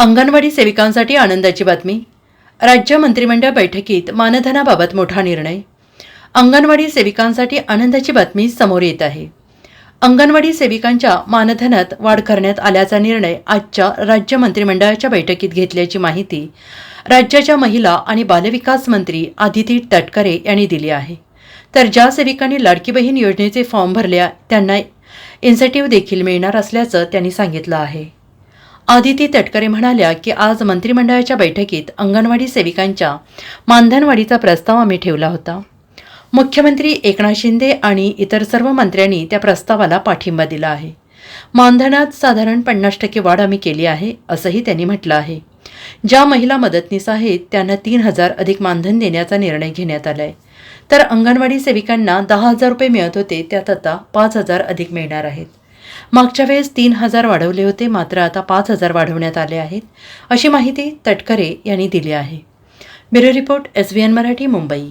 अंगणवाडी सेविकांसाठी आनंदाची बातमी. राज्य मंत्रिमंडळ बैठकीत मानधनाबाबत मोठा निर्णय. अंगणवाडी सेविकांसाठी आनंदाची बातमी समोर येत आहे. अंगणवाडी सेविकांच्या मानधनात वाढ करण्यात आल्याचा निर्णय आजच्या राज्य मंत्रिमंडळाच्या बैठकीत घेतल्याची माहिती राज्याच्या महिला आणि बालविकास मंत्री आदिती तटकरे यांनी दिली आहे. तर ज्या सेविकांनी लाडकी बहीण योजनेचे फॉर्म भरले त्यांना इन्सेटिव्ह देखील मिळणार असल्याचं त्यांनी सांगितलं आहे. आदिती तटकरे म्हणाल्या की आज मंत्रिमंडळाच्या बैठकीत अंगणवाडी सेविकांच्या मानधनवाढीचा प्रस्ताव आम्ही ठेवला होता. मुख्यमंत्री एकनाथ शिंदे आणि इतर सर्व मंत्र्यांनी त्या प्रस्तावाला पाठिंबा दिला आहे. मानधनात साधारण पन्नास टक्के वाढ आम्ही केली आहे असंही त्यांनी म्हटलं आहे. ज्या महिला मदतनीस आहेत त्यांना तीन हजार अधिक मानधन देण्याचा निर्णय घेण्यात आला आहे तर अंगणवाडी सेविकांना दहा हजार रुपये मिळत होते त्यात आता पाच हजार अधिक मिळणार आहेत. मागच्या वेळेस तीन हजार वाढवले होते मात्र आता पाच हजार वाढवण्यात आले आहेत अशी माहिती तटकरे यांनी दिली आहे. Bureau report S V N Marathi Mumbai.